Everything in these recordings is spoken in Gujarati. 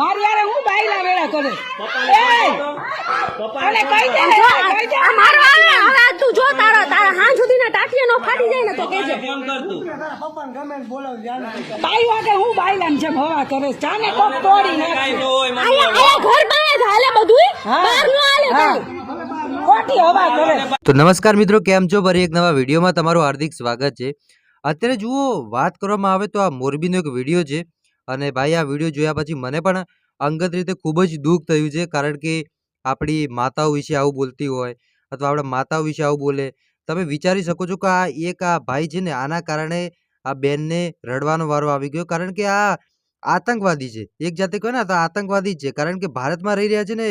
મારી યારે હું બાયલા વેળા કરે? અને કહી દે? ને, કહી દે? મારો આવે હવે તું જો તારા તારા સુધી ના ટાટિયા નો ફાટી જાય ને તો કેજે ફોન કર તું બાઈ વાગે હું બાયલા જેમ હવા કરે ચાને કોક તોડી કાંઈ નાખે. ન હોય મને આયા ઘર બહાર હાલે બધું બહાર નો હાલે હા. ખોટી હવા કરે તો નમસ્કાર મિત્રો કેમ છો? ફરી એક નવા વિડીયોમાં તમારું હાર્દિક સ્વાગત છે. અત્યારે જુઓ વાત કરવામાં આવે તો આ મોરબીનો એક વીડિયો છે. અને ભાઈ, આ વીડિયો જોયા પછી મને પણ અંગત રીતે ખૂબ જ દુઃખ થયું છે. કારણ કે આપણી માતાઓ વિશે આવું બોલતી હોય અથવા આપણા માતાઓ વિશે આવું બોલે, તમે વિચારી શકો છો કે આ એક આ ભાઈ છે ને, આના કારણે આ બેનને રડવાનો વારો આવી ગયો. કારણ કે આ આતંકવાદી છે. એક જાતે કહે ને તો આતંકવાદી જ છે. કારણ કે ભારતમાં રહી રહ્યા છે ને,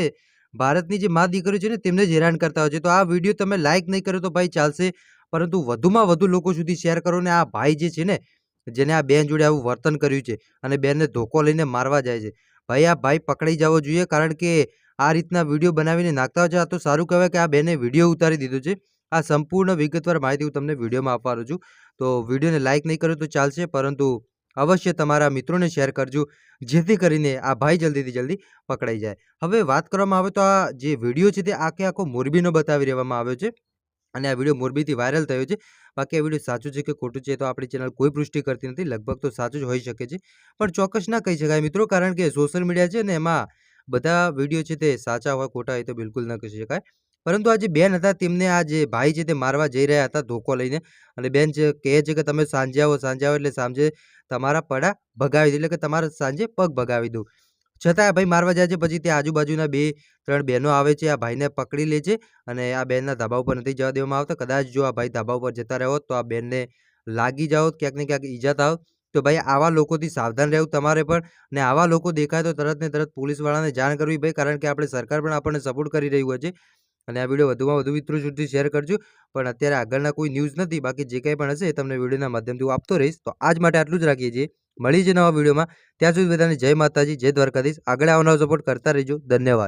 ભારતની જે મા દીકરીઓ છે ને, તેમને જ હેરાન કરતા હોય છે. તો આ વીડિયો તમે લાઇક નહીં કરો તો ભાઈ ચાલશે. પરંતુ વધુમાં વધુ લોકો સુધી શેર કરો ને આ ભાઈ જે છે ને જેને આ બેન જોડે આવું વર્તન કર્યું છે અને બેનને ધોકો લઈને મારવા જાય છે. ભાઈ, આ ભાઈ પકડાઈ જવો જોઈએ કારણ કે આ રીતના વીડિયો બનાવીને નાખતા હોય છે. આ તો સારું કહેવાય કે આ બેને વીડિયો ઉતારી દીધો છે. આ સંપૂર્ણ વિગતવાર માહિતી હું તમને વિડીયોમાં આપવાનો છું. તો વિડીયોને લાઇક નહીં કરો તો ચાલશે, પરંતુ અવશ્ય તમારા મિત્રોને શેર કરજો, જેથી કરીને આ ભાઈ જલ્દીથી જલ્દી પકડાઈ જાય. હવે વાત કરવામાં આવે તો આ જે વીડિયો છે તે આખે આખો મોરબીનો બતાવી દેવામાં આવ્યો છે. અને આ વીડિયો મોરબીથી વાયરલ થયો છે. બાકી આ વીડિયો સાચું છે કે ખોટું છે તો આપણી ચેનલ કોઈ પુષ્ટિ કરતી નથી. લગભગ તો સાચું જ હોઈ શકે છે. પણ ચોક્કસ ના કહી શકાય મિત્રો, કારણ કે સોશિયલ મીડિયા છે ને એમાં બધા વીડિયો છે તે સાચા હોય, ખોટા હોય તો બિલકુલ ન કહી શકાય. પરંતુ આ જે બેન હતા, તેમને આ જે ભાઈ છે તે મારવા જઈ રહ્યા હતા ધોકો લઈને. અને બેન જે કહે છે કે તમે સાંજે આવો સાંજે આવો એટલે સાંજે તમારા પડા ભગાવી દે, એટલે કે તમારા સાંજે પગ ભગાવી દઉં. છતાં ભાઈ મારવા જાય છે, પછી ત્યાં આજુબાજુના બે, ત્રણ બહેનો આવે છે, આ ભાઈને પકડી લે છે અને આ બેનના ધાબા ઉપર નથી જવા દેવામાં આવતા. કદાચ જો આ ભાઈ ધાબા ઉપર જતા રહ્યો તો આ બેનને લાગી જાઓ, ક્યાંક ને ક્યાંક ઈજા થાવ. તો ભાઈ આવા લોકોથી સાવધાન રહેવું તમારે પણ ને આવા લોકો દેખાય તો તરત ને તરત પોલીસવાળાને જાણ કરવી ભાઈ, કારણ કે આપણે સરકાર પણ આપણને સપોર્ટ કરી હોય છે. અને આ વીડિયો વધુમાં વધુ મિત્રો સુધી શેર કરજો. પણ અત્યારે આગળના કોઈ ન્યૂઝ નથી, બાકી જે કંઈ પણ હશે એ તમને વિડીયોના માધ્યમથી હું આપતો રહીશ. તો આજ માટે આટલું જ રાખીએ છીએ. મળી જ નવા વિડીયોમાં. ત્યાં સુધી બધાને જય માતાજી, જય દ્વારકાધીશ. આગળ આવનારો સપોર્ટ કરતા રહેજો. ધન્યવાદ.